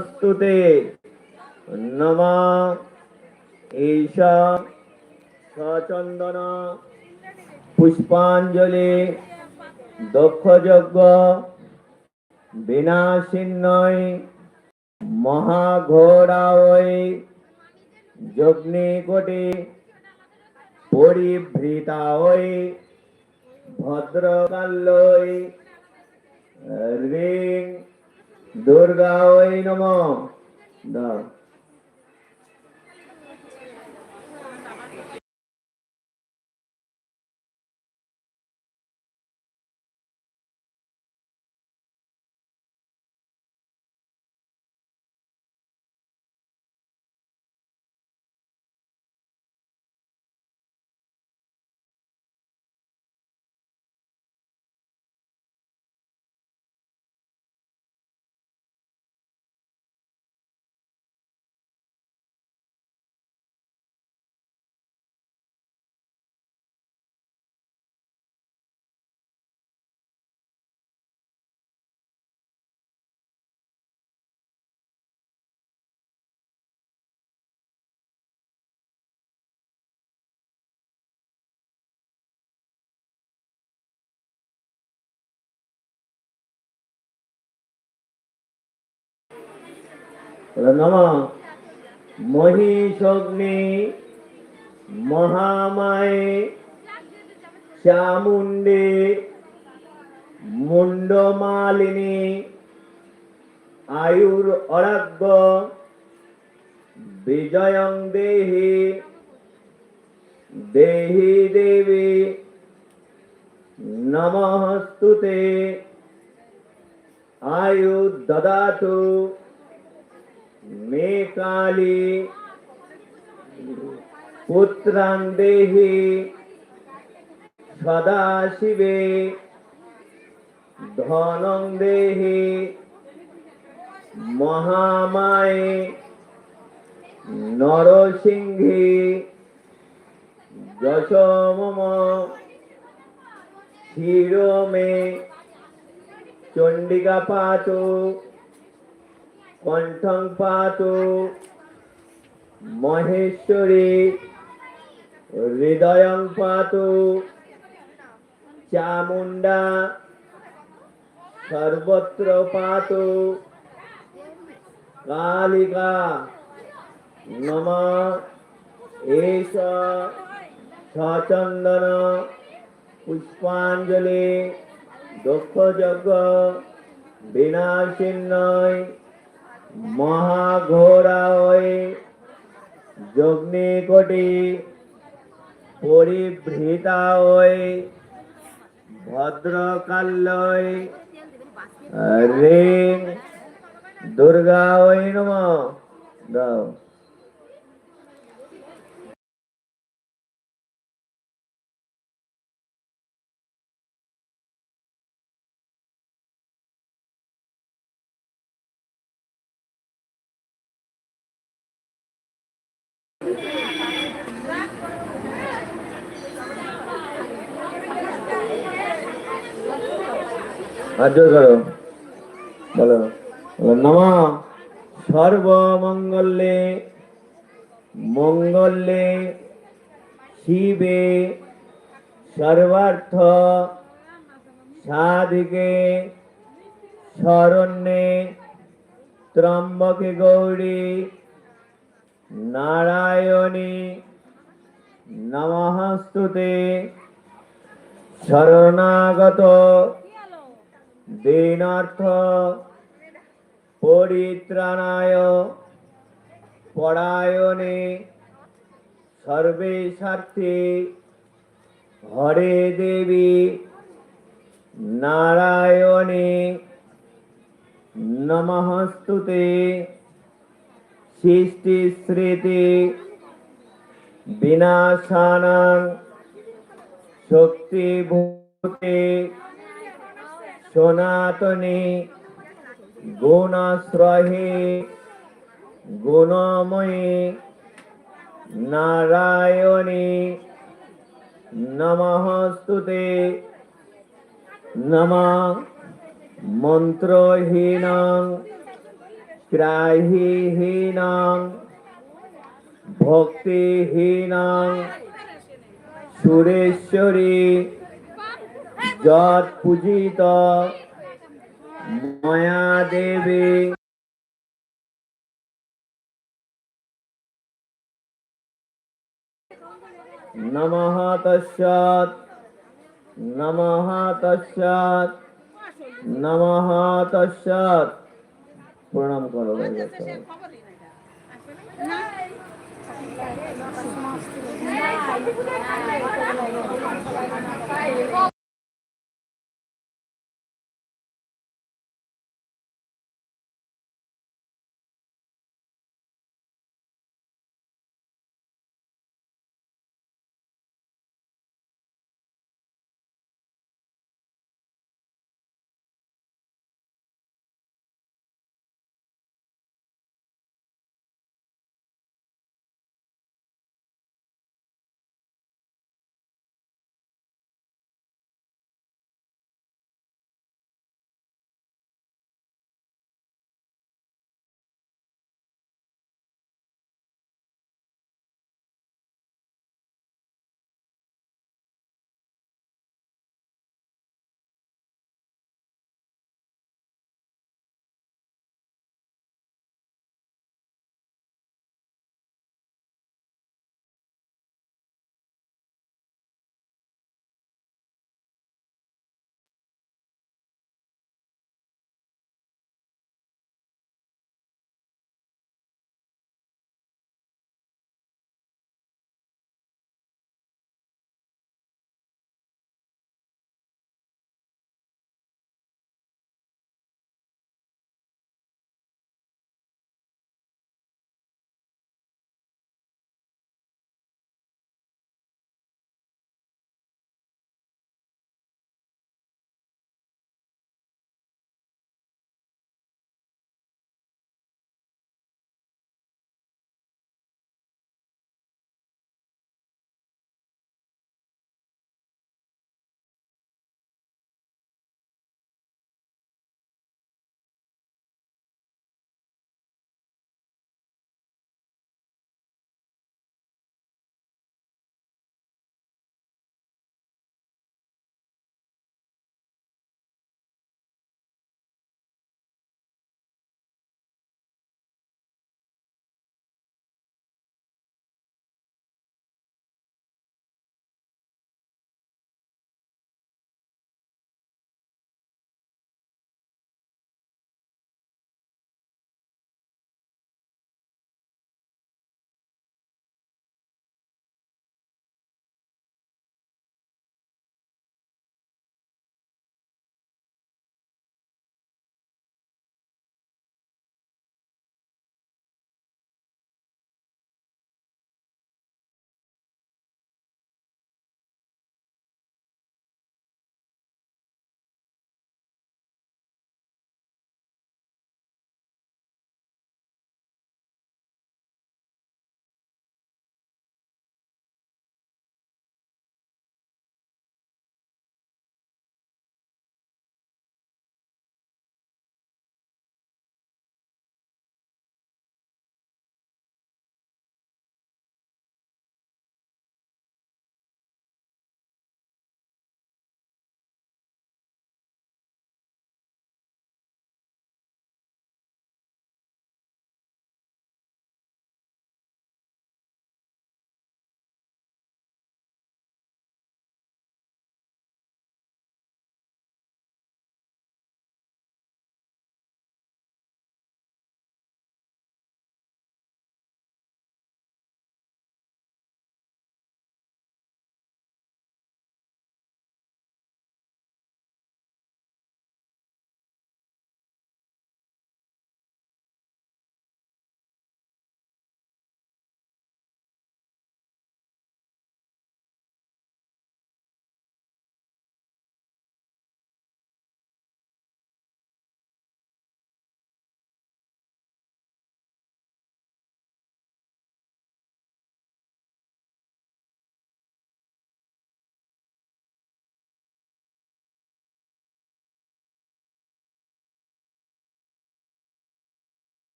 স্তুতে নমা ঈশা সচন্দন পুষ্পাঞ্জলি দক্ষযজ্ঞ বিনাশিন্নয় মহাঘোরাওই যজ্ঞিকটি পরিভৃতাওই ভদ্রকাল্যই ঋণ রিং দুর্গায় নম দাও নম মহিষগ্নি মহামায়ে চামুণ্ডে মুন্ডমালিনী আয়ুর অরাগ্য বিজয়ং দেহি দেহি দেবী নমস্তুতে। আয়ু দদাতু मे काली पुत्रां देहि सदाशिवे धनं देहि महामाये नरसिंहे যশ মম শিরো মে চণ্ডিকা পাচো কণ্ঠং পাতু মহেশ্বরী, হৃদয়ং পাতু চামুণ্ডা, সর্বত্র পাতু। কালিকা, নম, এষ, সচন্দন, পুষ্পাঞ্জলি দক্ষযজ্ঞ বিনাশিন্নয়। মহাঘোরায় যগ্নিকটি পরিভৃতায় ভদ্রকাল্যয় রে ওই নম দাও। সর্বমঙ্গলে মঙ্গলে শিবে সর্বার্থ সাধিকে শরণ্যে ত্রম্বকে গৌরী নারায়ণী নমস্তুতে শরণাগত দীনার্থ পরিত্রাণায় পরায়ণে সর্বে স্বার্থে হরে দেবী নারায়ণে নমস্তুতে সৃষ্টি স্মৃতি বিনাশানাং শক্তিভূতে সনাতনে গুণাশ্রয়ে গুণময়ে নারায়ণে নমস্তুতে নম মন্ত্রহীন ত্রাহিহীনং ভক্তিহীনং সুরেশ্বরী যৎ পূজিত ময়া দেবী। নমঃ তস্যাৎ নমঃ তস্যাৎ নমঃ তস্যাৎ প্রণাম করো। কবে